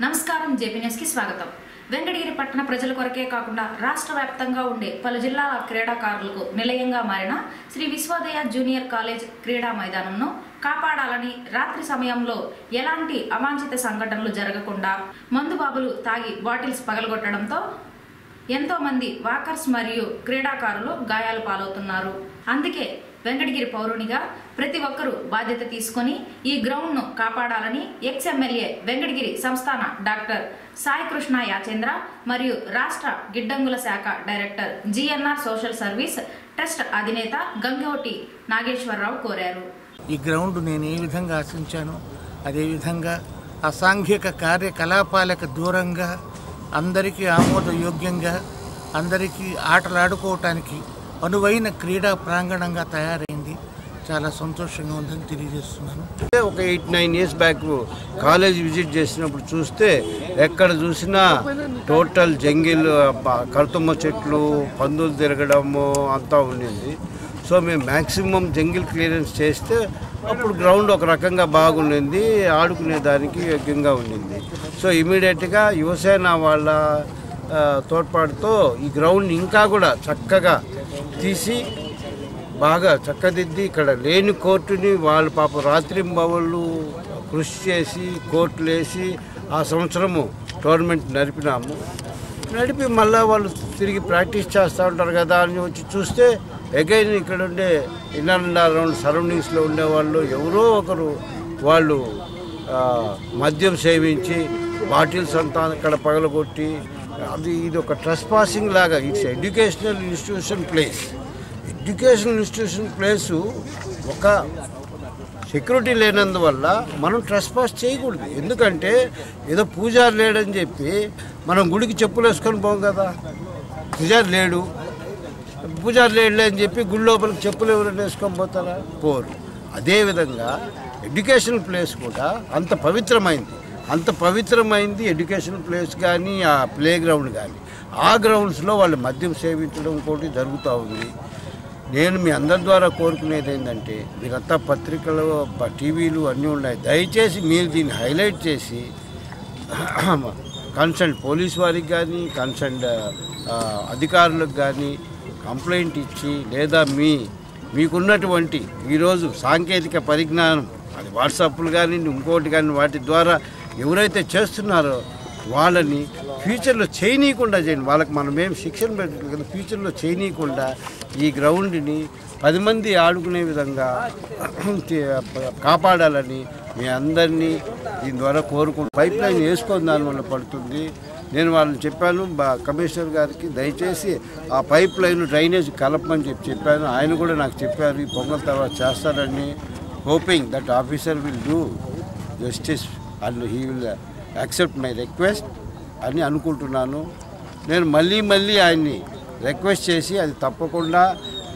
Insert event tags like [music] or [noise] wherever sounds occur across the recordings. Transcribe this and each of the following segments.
నమస్కారం జేపీనెస్కి కి స్వాగతం. వెంకటగిరి పట్టణ ప్రజల కొరకే కాకుండా రాష్ట్ర వ్యాప్తంగా ఉండే పలు జిల్లాల క్రీడాకారులకు నిలయంగా మారిన శ్రీ విశ్వోదయ జూనియర్ కాలేజ్ క్రీడా మైదానంను కాపాడాలని రాత్రి సమయంలో ఎలాంటి అవాంఛిత సంఘటనలు జరగకుండా మందుబాబులు తాగి బాటిల్స్ పగలగొట్టడంతో ఎంతోమంది వాకర్స్ మరియు క్రీడాకారులు గాయాలు పాలవుతున్నారు. అందుకే వెంకటగిరి పౌరునిగా ప్రతి ఒక్కరూ బాధ్యత తీసుకొని ఈ గ్రౌండ్ను కాపాడాలని ఎక్స్ ఎమ్మెల్యే వెంకటగిరి సంస్థాన డాక్టర్ సాయి కృష్ణ యాచేంద్ర మరియు రాష్ట్ర గిడ్డంగుల శాఖ director GNR social service trust అధినేత గంగోటి నాగేశ్వరరావు కోరారు. ఈ గ్రౌండ్ నేను ఏ విధంగా ఆశించాను అదేవిధంగా అసాంఘిక కార్యకలాపాలకు దూరంగా అందరికీ ఆమోదయోగ్యంగా అందరికీ ఆటలాడుకోవటానికి అనువైన క్రీడా ప్రాంగణంగా తయారైంది. చాలా సంతోషంగా ఉందని తెలియజేస్తున్నాను. ఒక eight nine years back college visit చేసినప్పుడు చూస్తే ఎక్కడ చూసినా టోటల్ జంగిల్ కడుతుమ్మ చెట్లు పందులు తిరగడము అంతా ఉండింది. సో మేము మ్యాక్సిమం జంగిల్ క్లియరెన్స్ చేస్తే అప్పుడు గ్రౌండ్ ఒక రకంగా బాగుండింది ఆడుకునే దానికి యోగ్యంగా ఉండింది. సో ఇమీడియట్గా యువసేన వాళ్ళ తోడ్పాటుతో ఈ గ్రౌండ్ ఇంకా కూడా చక్కగా తీసి బాగా చక్కదిద్ది ఇక్కడ లేని కోర్టుని వాళ్ళు పాప రాత్రింబవళ్ళు కృషి చేసి కోర్టులు వేసి ఆ సంవత్సరము టోర్నమెంట్ నడిపినాము. నడిపి మళ్ళీ వాళ్ళు తిరిగి ప్రాక్టీస్ చేస్తూ ఉంటారు కదా అని వచ్చి చూస్తే అగైన్ ఇక్కడ ఉండే ఇన్నర్ అరౌండ్ సరౌండింగ్స్లో ఉండేవాళ్ళు ఎవరో ఒకరు వాళ్ళు మద్యం సేవించి బాటిల్స్ అంతా అక్కడ పగలగొట్టి అది ఇది ఒక ట్రెస్ పాసింగ్ లాగా it's educational institution place educational institution place ఒక సెక్యూరిటీ లేనందువల్ల మనం ట్రెస్ పాస్ చేయకూడదు. ఎందుకంటే ఏదో పూజారి లేడని చెప్పి మనం గుడికి చెప్పులు వేసుకొని పోం కదా. పూజారి లేడు. పూజారులు లేడులే అని చెప్పి గుడి లోపలికి చెప్పులు ఎవరైనా వేసుకొని పోతారా? పోరు. అదేవిధంగా ఎడ్యుకేషన్ ప్లేస్ కూడా అంత పవిత్రమైంది. అంత పవిత్రమైంది ఎడ్యుకేషన్ ప్లేస్ కానీ ఆ ప్లే గ్రౌండ్ కానీ. ఆ గ్రౌండ్స్లో వాళ్ళు మద్యం సేవించడం కూడా జరుగుతూ ఉంది. నేను మీ అందరి ద్వారా కోరుకునేది ఏంటంటే మీరంతా పత్రికలు టీవీలు అన్నీ ఉన్నాయి. దయచేసి మీరు దీన్ని హైలైట్ చేసి [clears throat] కన్సర్న్ పోలీస్ వారికి కానీ కన్సర్న్ అధికారులకు కానీ కంప్లైంట్ ఇచ్చి లేదా మీ మీకున్నటువంటి ఈరోజు సాంకేతిక పరిజ్ఞానం అది వాట్సాప్లు కానీ ఇంకోటి కానీ వాటి ద్వారా ఎవరైతే చేస్తున్నారో వాళ్ళని ఫ్యూచర్లో చేయనీయకుండా చేయండి. వాళ్ళకి మనం ఏం శిక్షణ పెట్టలేదు కదా ఫ్యూచర్లో చేయనీయకుండా ఈ గ్రౌండ్ని పది మంది ఆడుకునే విధంగా [clears throat] కాపాడాలని మీ అందరినీ దీని ద్వారా కోరుకుంటూ పైప్ లైన్ వేసుకొని దానివల్ల పడుతుంది. నేను వాళ్ళని చెప్పాను కమిషనర్ గారికి దయచేసి ఆ పైప్ లైన్ డ్రైనేజ్ కలపమని చెప్పి చెప్పాను. ఆయన కూడా నాకు చెప్పారు ఈ పొంగల్ తర్వాత చేస్తారని hoping that officer will do justice and he will accept my request అని అనుకుంటున్నాను. నేను మళ్ళీ మళ్ళీ ఆయన్ని రిక్వెస్ట్ చేసి అది తప్పకుండా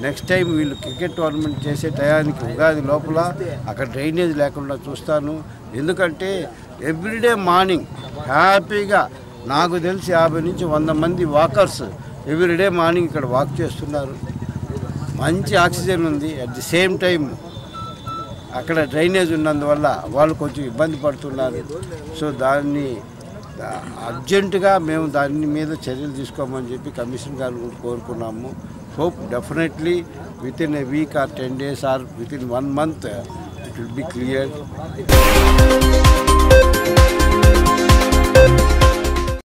నెక్స్ట్ టైం వీళ్ళు క్రికెట్ టోర్నమెంట్ చేసే టయానికి ఉగాది లోపల అక్కడ డ్రైనేజ్ లేకుండా చూస్తాను. ఎందుకంటే ఎవ్రీడే మార్నింగ్ హ్యాపీగా నాకు తెలిసి యాభై నుంచి వంద మంది వాకర్స్ ఎవ్రీడే మార్నింగ్ ఇక్కడ వాక్ చేస్తున్నారు. మంచి ఆక్సిజన్ ఉంది. అట్ ది సేమ్ టైం అక్కడ డ్రైనేజ్ ఉన్నందువల్ల వాళ్ళు కొంచెం ఇబ్బంది పడుతున్నారు. సో దాన్ని అర్జెంటుగా మేము దాని మీద చర్యలు తీసుకోమని చెప్పి కమిషన్ గారు కోరుకున్నాము. Hope definitely within a week or ten days or within one month it will be clear